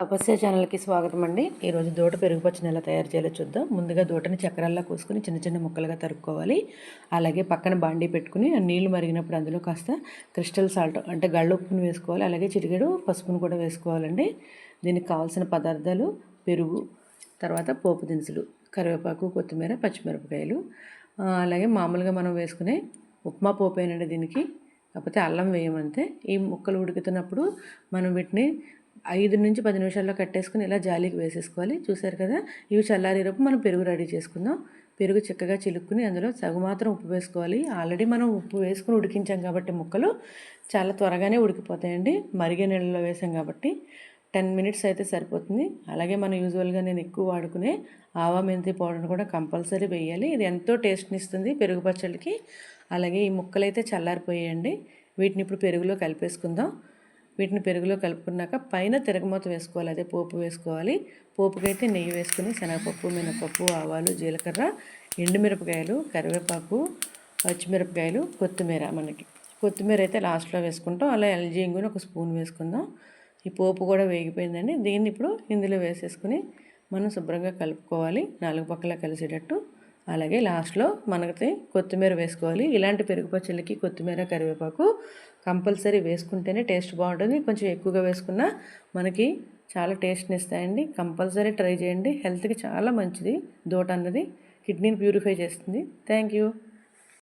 తపస్య ఛానల్కి స్వాగతం అండి ఈరోజు దూట పెరుగుపచ్చని ఎలా తయారు చేయాలో చూద్దాం. ముందుగా దూటని చక్రాల్లో కోసుకుని చిన్న చిన్న ముక్కలుగా తరుక్కోవాలి. అలాగే పక్కన బాండీ పెట్టుకుని నీళ్ళు మరిగినప్పుడు అందులో కాస్త క్రిస్టల్ సాల్ట్ అంటే గళ్ళుప్పును వేసుకోవాలి. అలాగే చిటికెడు పసుపును కూడా వేసుకోవాలండి. దీనికి కావాల్సిన పదార్థాలు పెరుగు తర్వాత పోపు దినుసులు కరివేపాకు కొత్తిమీర పచ్చిమిరపకాయలు. అలాగే మామూలుగా మనం వేసుకునే ఉప్మా పోపేనండి దీనికి. కాకపోతే అల్లం వేయమంతే. ఈ ముక్కలు ఉడుకుతున్నప్పుడు మనం వీటిని ఐదు నుంచి పది నిమిషాల్లో కట్టేసుకుని ఇలా జాలీకి వేసేసుకోవాలి. చూసారు కదా? ఇవి చల్లారేటప్పుడు మనం పెరుగు రెడీ చేసుకుందాం. పెరుగు చక్కగా చిలుక్కుని అందులో సగు మాత్రం ఉప్పు వేసుకోవాలి. ఆల్రెడీ మనం ఉప్పు వేసుకుని ఉడికించాం కాబట్టి ముక్కలు చాలా త్వరగానే ఉడికిపోతాయండి. మరిగే నీళ్ళలో వేసాం కాబట్టి టెన్ మినిట్స్ అయితే సరిపోతుంది. అలాగే మనం యూజువల్గా నేను ఎక్కువ వాడుకునే ఆవా మెంతి పౌడర్ని కూడా కంపల్సరీ వేయాలి. ఇది ఎంతో టేస్ట్ని ఇస్తుంది పెరుగు పచ్చళ్ళకి. అలాగే ఈ ముక్కలైతే చల్లారిపోయాయండి. వీటిని ఇప్పుడు పెరుగులో కలిపేసుకుందాం. వీటిని పెరుగులో కలుపుకున్నాక పైన తిరగమూత వేసుకోవాలి. అదే పోపు వేసుకోవాలి. పోపుకైతే నెయ్యి వేసుకుని శనగపప్పు మినపప్పు ఆవాలు జీలకర్ర ఎండుమిరపకాయలు కరివేపాకు పచ్చిమిరపకాయలు కొత్తిమీర మనకి. కొత్తిమీర అయితే లాస్ట్లో వేసుకుంటాం. అలా ఎల్జీ ఇంగుని ఒక స్పూన్ వేసుకుందాం. ఈ పోపు కూడా వేగిపోయిందండి. దీన్ని ఇప్పుడు ఇందులో వేసేసుకుని మనం శుభ్రంగా కలుపుకోవాలి. నాలుగు పక్కల కలిసేటట్టు. అలాగే లాస్ట్లో మనకి కొత్తిమీర వేసుకోవాలి. ఇలాంటి పెరుగు పచ్చళ్ళకి కొత్తిమీర కరివేపాకు కంపల్సరీ వేసుకుంటేనే టేస్ట్ బాగుంటుంది. కొంచెం ఎక్కువగా వేసుకున్నా మనకి చాలా టేస్ట్ని ఇస్తాయండి. కంపల్సరీ ట్రై చేయండి. హెల్త్కి చాలా మంచిది. దోట అన్నది కిడ్నీని ప్యూరిఫై చేస్తుంది. Thank you.